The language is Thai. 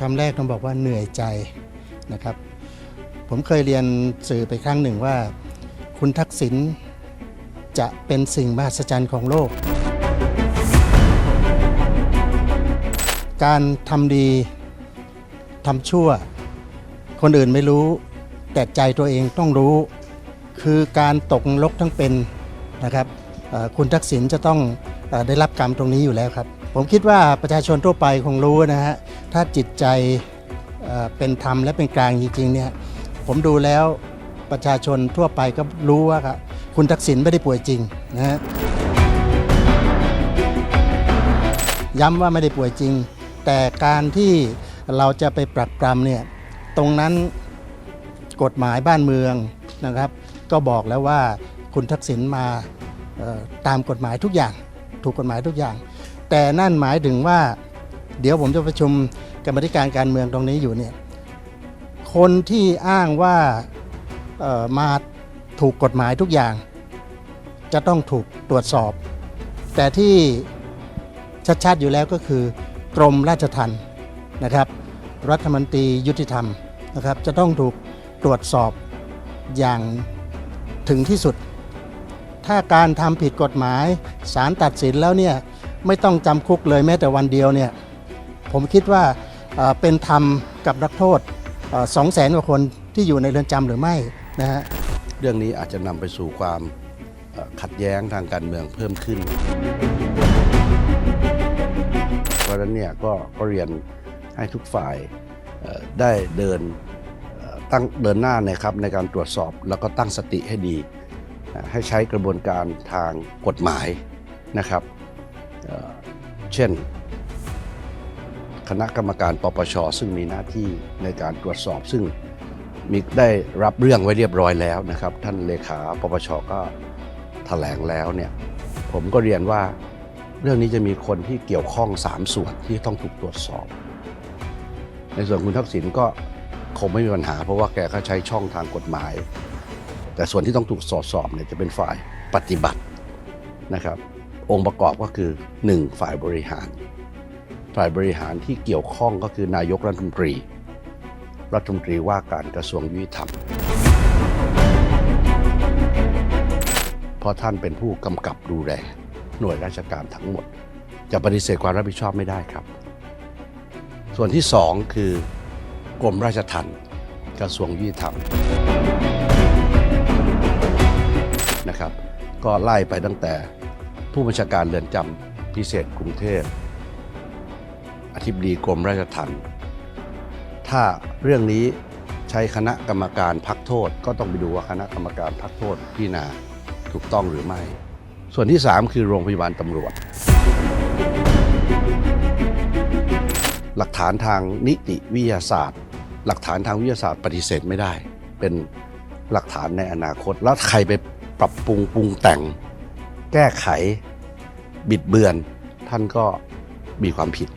คำแรกต้องบอกว่าเหนื่อยใจนะครับ ผมเคยเรียนสื่อไปครั้งหนึ่งว่า คุณทักษิณจะเป็นสิ่งมหัศจรรย์ของโลก การทำดีทำชั่ว คนอื่นไม่รู้ แต่ใจตัวเองต้องรู้ คือการตกนรกทั้งเป็นนะครับคุณทักษิณจะต้อง ได้รับกรรมตรงนี้อยู่แล้วครับ ผมคิดว่าประชาชนทั่วไปคงรู้นะฮะถ้าจิตใจเป็นธรรมและเป็นกลางจริงๆเนี่ยผมดูแล้วประชาชนทั่วไปก็รู้ว่าคุณทักษิณไม่ได้ป่วยจริงนะฮะย้ำว่าไม่ได้ป่วยจริง แต่การที่เราจะไปปรักปรำเนี่ยตรงนั้นกฎหมายบ้านเมืองนะครับ ก็บอกแล้วว่าคุณทักษิณมาตามกฎหมายทุกอย่าง ถูกกฎหมายทุกอย่าง แต่นั่นหมายถึงว่า เดี๋ยวผมจะประชุมกรรมธิการการเมืองตรงนี้อยู่เนี่ยคนที่อ้างว่ามาถูกกฎหมายทุกอย่าง จะต้องถูกตรวจสอบ แต่ที่ชัดๆอยู่แล้วก็คือกรมราชทัณฑ์นะครับ รัฐมนตรียุติธรรมนะครับ จะต้องถูกตรวจสอบอย่างถึงที่สุด ถ้าการทำผิดกฎหมายศาลตัดสินแล้วเนี่ยไม่ต้องจำคุกเลยแม้แต่วันเดียวเนี่ยผมคิดว่าเป็นธรรมกับนักโทษสองแสนกว่าคนที่อยู่ในเรือนจำหรือไม่นะฮะเรื่องนี้อาจจะนำไปสู่ความขัดแย้งทางการเมืองเพิ่มขึ้น เพราะฉะนั้นเนี่ยก็ก็เรียนให้ทุกฝ่ายได้เดินตั้งเดินหน้านะครับในการตรวจสอบแล้วก็ตั้งสติให้ดี ให้ใช้กระบวนการทางกฎหมายนะครับเเช่น คณะกรรมการปปช ซึ่งมีหน้าที่ในการตรวจสอบซึ่งมีได้รับเรื่องไว้เรียบร้อยแล้วนะครับ ท่านเลขาปปชก็แถลงแล้วเนี่ยผมก็เรียนว่าเรื่องนี้จะมีคนที่เกี่ยวข้อง 3 ส่วนที่ต้องถูกตรวจสอบ ในส่วนคุณทักษิณก็คงไม่มีปัญหา เพราะว่าแกก็ใช้ช่องทางกฎหมาย แต่ส่วนที่ต้องถูกสอดสอบเนี่ยจะเป็นฝ่ายปฏิบัตินะครับ องค์ประกอบก็คือ 1. ฝ่ายบริหาร ฝ่ายบริหารที่เกี่ยวข้องก็คือนายกรัฐมนตรี รัฐมนตรีว่าการกระทรวงยุติธรรมเพราะท่านเป็นผู้กำกับดูแลหน่วยราชการทั้งหมด จะปฏิเสธความรับผิดชอบไม่ได้ครับ ส่วนที่สองคือกรมราชทัณฑ์กระทรวงยุติธรรม นะครับ ก็ไล่ไปตั้งแต่ผู้บัญชาการเรือนจำพิเศษกรุงเทพอธิบดีกรมราชทัณฑ์ถ้าเรื่องนี้ใช้คณะกรรมการพักโทษ ก็ต้องไปดูว่าคณะกรรมการพักโทษพิจารณาถูกต้องหรือไม่ ส่วนที่ 3 คือโรงพยาบาลตำรวจ หลักฐานทางนิติวิทยาศาสตร์ หลักฐานทางวิทยาศาสตร์ปฏิเสธไม่ได้ เป็นหลักฐานในอนาคต แล้วใครไป ปรับปรุงปรุงแต่ง แก้ไข บิดเบือน ท่านก็มีความผิด